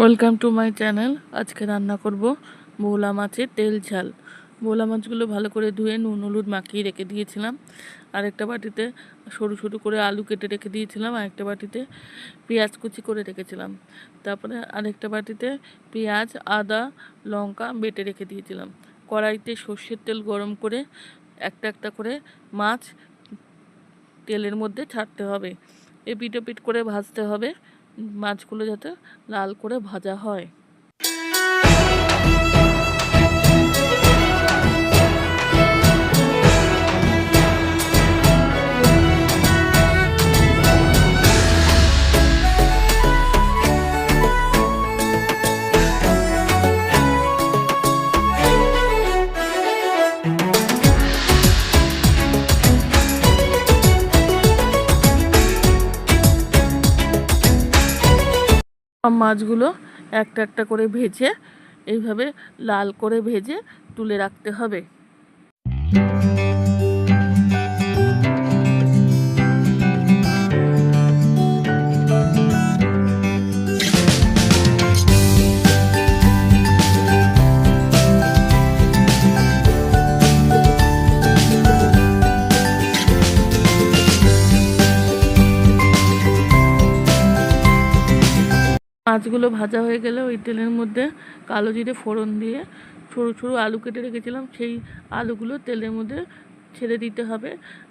Welcome to my channel. আজকে রান্না করব ভোলা মাছের তেল ঝাল। ভোলা মাছগুলো ভালো করে ধুয়ে নুন, হলুদ মাখিয়ে রেখে দিয়েছিলাম। আরেকটা বাটিতে সরু সরু করে আলু কেটে রেখে দিয়েছিলাম আর একটা বাটিতে পেঁয়াজ কুচি করে রেখেছিলাম। তারপরে আরেকটা বাটিতে পেঁয়াজ, আদা, লঙ্কা বেটে রেখে দিয়েছিলাম। কড়াইতে সর্ষের তেল গরম করে একটা একটা করে মাছ তেলের মধ্যে ছাড়তে হবে। এপিট ওপিট করে ভাজতে হবে। মাছগুলো যাতে লাল করে ভাজা হয়। মাছগুলো একটা একটা করে ভেজে এইভাবে লাল করে ভেজে তুলে রাখতে হবে। মাছগুলো ভাজা হয়ে গেলে ওই তেলের মধ্যে কালো জিরে ফোড়ন দিয়ে সরু সরু আলু কেটে রেখেছিলাম। সেই আলুগুলো তেলের মধ্যে ছেড়ে দিতে হবে।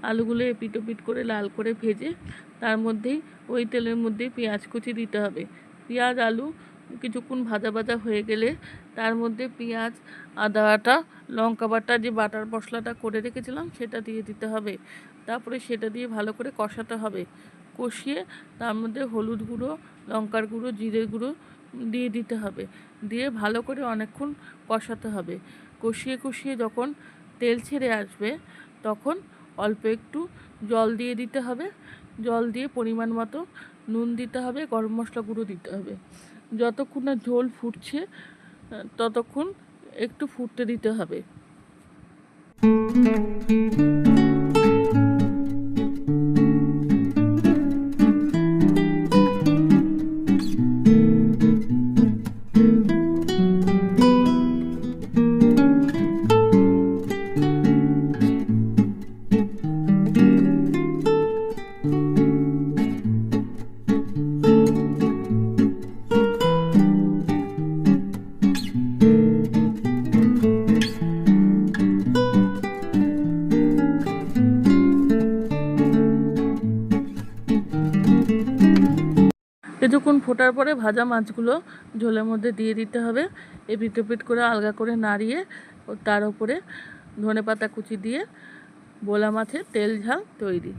আলুগুলো এপিট ওপিট করে লাল করে ভেজে তার মধ্যেই ওই তেলের মধ্যেই পেঁয়াজ কুচি দিতে হবে। পেঁয়াজ, আলু কিছুক্ষণ ভাজা ভাজা হয়ে গেলে তার মধ্যে পেঁয়াজ, আদা বাটা, লঙ্কা বাটা, যে বাটার মশলাটা করে রেখেছিলাম সেটা দিয়ে দিতে হবে। তারপরে সেটা দিয়ে ভালো করে কষাতে হবে। কষিয়ে তার মধ্যে হলুদ গুঁড়ো, লঙ্কার গুঁড়ো, জিরে গুঁড়ো দিয়ে দিতে হবে। দিয়ে ভালো করে অনেকক্ষণ কষাতে হবে। কষিয়ে কষিয়ে যখন তেল ছেড়ে আসবে, তখন অল্প একটু জল দিয়ে দিতে হবে। জল দিয়ে পরিমাণ মতো নুন দিতে হবে, গরম মশলা গুঁড়ো দিতে হবে। যতক্ষণ না ঝোল ফুটছে, ততক্ষণ একটু ফুটতে দিতে হবে। কিছুক্ষণ ফোটার পরে ভাজা মাছগুলো ঝোলের মধ্যে দিয়ে দিতে হবে। এপিট ওপিট করে আলগা করে নাড়িয়ে তার উপরে ধনে পাতা কুচি দিয়ে বোলা মাছের তেল ঝাল তৈরি।